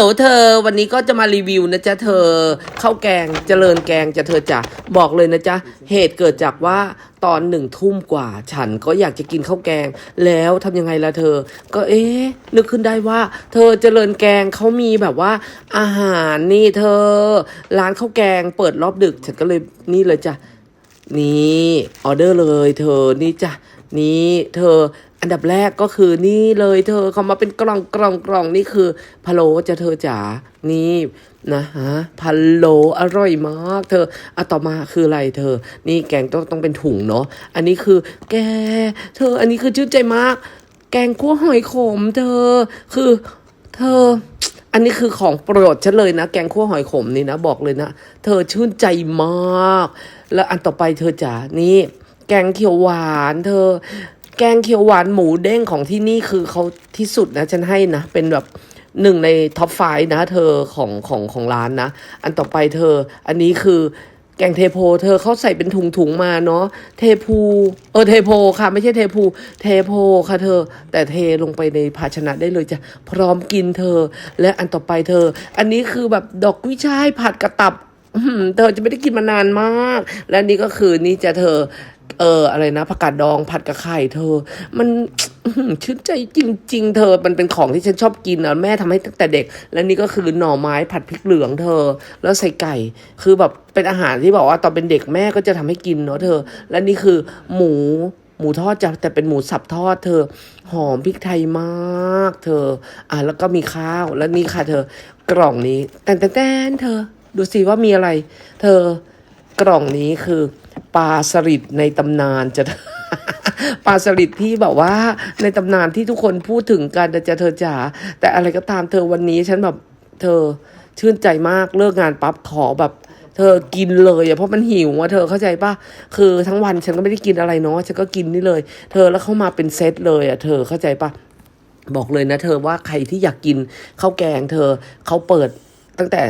ลเธอ วันนี้ก็จะมารีวิวนะจ๊ะเธอข้าวแกงเจริญแกงจะเธอจ้ะบอกเลยนะจ๊ะเหตุเกิดจากว่าตอนหนึ่งทุ่มกว่า ฉันก็อยากจะกินข้าวแกง แล้วทำยังไงล่ะเธอ ก็เอ๊ะนึกขึ้นได้ว่า เธอเจริญแกงเขามีแบบว่า อาหารนี่เธอ ร้านข้าวแกงเปิดรอบดึก ฉันก็เลยนี่เลยจ้ะนี่ออเดอร์เลย เธอนี่จ้ะ นี่เธออันดับแรกก็คือนี่เลยเธอเขามาเป็นกล่องกล่องกล่องนี่คือพะโล้จะเธอจ๋านี่นะฮะพะโล้อร่อยมาก เธออะต่อมาคืออะไรเธอ นี่แกงต้องต้องเป็นถุงเนาะอันนี้คือแก เธออันนี้คือชื่นใจมาก แกงคั่วหอยขม เธอคือเธออันนี้คือของโปรดฉันเลยนะ แกงคั่วหอยขมนี่นะบอกเลยนะ เธอชื่นใจมาก แล้วอันต่อไปเธอจ๋านี่ แกงเขียวหวานเธอ แกงเขียวหวานหมูเด้งของที่นี่คือเขาที่สุดนะ ฉันให้นะ เป็นแบบหนึ่งในท็อปไฟนะเธอของของของร้านนะ อันต่อไปเธอ อันนี้คือแกงเทโพ เธอเขาใส่เป็นถุงถุงมาเนาะเทพูเออเทโพค่ะ ไม่ใช่เทพู เทโพค่ะเธอ แต่เทลงไปในภาชนะได้เลยจะพร้อมกินเธอ และอันต่อไปเธอ อันนี้คือแบบดอกกุ้ยช่ายผัดกระตับ เธอจะไม่ได้กินมานานมาก และนี่ก็คือนี่จะเธอ เอออะไรนะผักกาดดองผัดกับไข่เธอ มันชื่นใจจริง ๆ เธอมันเป็นของที่ฉันชอบกินอะแม่ทำให้ตั้งแต่เด็ก และนี่ก็คือหน่อไม้ผัดพริกเหลืองเธอ แล้วใส่ไก่ คือแบบเป็นอาหารที่บอกว่าตอนเป็นเด็กแม่ก็จะทำให้กินเนาะเธอ และนี่คือหมูหมูทอดจะแต่เป็นหมูสับทอดเธอ หอมพริกไทยมาก เธอ อะแล้วก็มีข้าวแล้วนี่ค่ะเธอ กล่องนี้แตนแตนแตนเธอ ดูสิว่ามีอะไร เธอกล่องนี้คือปลาสลิดในตำนานจะปลาสลิดที่แบบว่าในตำนานที่ทุกคนพูดถึงกันจะเธอจ๋าแต่อะไรก็ตามเธอวันนี้ฉันแบบเธอชื่นใจมากเลิกงานปั๊บขอแบบ เธอกินเลยอะเพราะมันหิวอะเธอเข้าใจปะคือทั้งวันฉันก็ไม่ได้กินอะไรเนาะฉันก็กินนี่เลย เธอแล้วเข้ามาเป็นเซตเลยอะเธอเข้าใจปะบอกเลยนะเธอว่าใครที่อยากกินข้าวแกงเธอเขาเปิด ตั้งแต่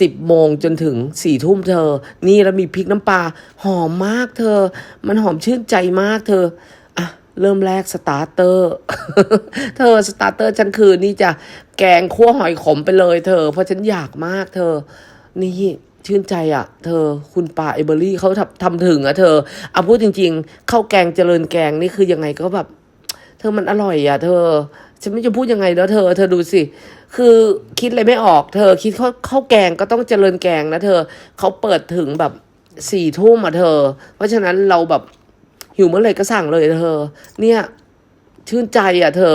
สิบโมงจนถึงสี่ทุ่มเธอ นี่แล้วมีพริกน้ำปลาหอมมากเธอ มันหอมชื่นใจมากเธออะเริ่มแรกสตาร์เตอร์ เธอสตาร์เตอร์ฉันคือนี่จะแกงคั่วหอยขมไปเลยเธอ เพราะฉันอยากมากเธอ นี่ชื่นใจอะ่ะ เธอคุณป้าเอเบอรี่เขาทำทำถึงอะ่ะเธอเอาพูดจริง ๆข้าวแกงเจริญแกงนี่คือยังไงก็แบบ เธอมันอร่อยอะ เธอ ฉันไม่จะพูดยังไงแล้วเธอ เธอดูสิ คือคิดอะไรไม่ออก เธอคิดข้าวข้าวแกงก็ต้องเจริญแกงนะเธอเขาเปิดถึงแบบสี่ทุ่มอะเธอ เพราะฉะนั้นเราแบบหิวเมื่อไหร่ก็สั่งเลยเธอ เนี่ย ชื่นใจอะ เธอ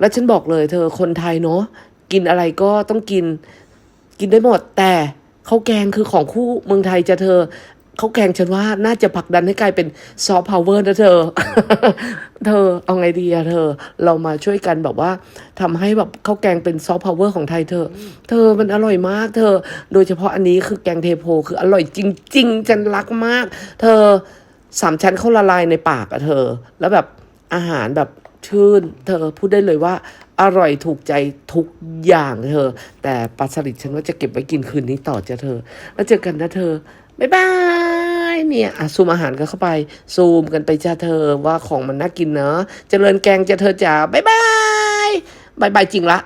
แล้วฉันบอกเลย เธอคนไทยเนาะกินอะไรก็ต้องกิน กินได้หมดแต่ข้าวแกงคือของคู่เมืองไทยจะเธอ ขาแกงฉันว่าน่าจะผลักดันให้กลายเป็นซอฟต์พาวเวอร์นะเธอ เธอเอาไงดีอะเธอ เรามาช่วยกันแบบว่าทำให้แบบข้าวแกงเป็นซอฟต์พาวเวอร์ของไทยเธอ เธอมันอร่อยมาก เธอ โดยเฉพาะอันนี้คือแกงเทโพคืออร่อยจริง ๆ ฉันรักมาก เธอสามชั้นเขาละลายในปากอะเธอ แล้วแบบอาหารแบบชื่น เธอพูดได้เลยว่าอร่อยถูกใจทุกอย่างเธอ แต่ปลาสลิดฉันว่าจะเก็บไว้กินคืนนี้ต่อจะเธอ แล้วเจอกันนะเธอ บ๊ายบายเนี่ยอะซูมอาหารกันเข้าไป ซูมกันไปจ้าเธอว่าของมันน่ากินเนอะเจริญแกงจ้าเธอจ๋าบ๊ายบายบายบายจริงละ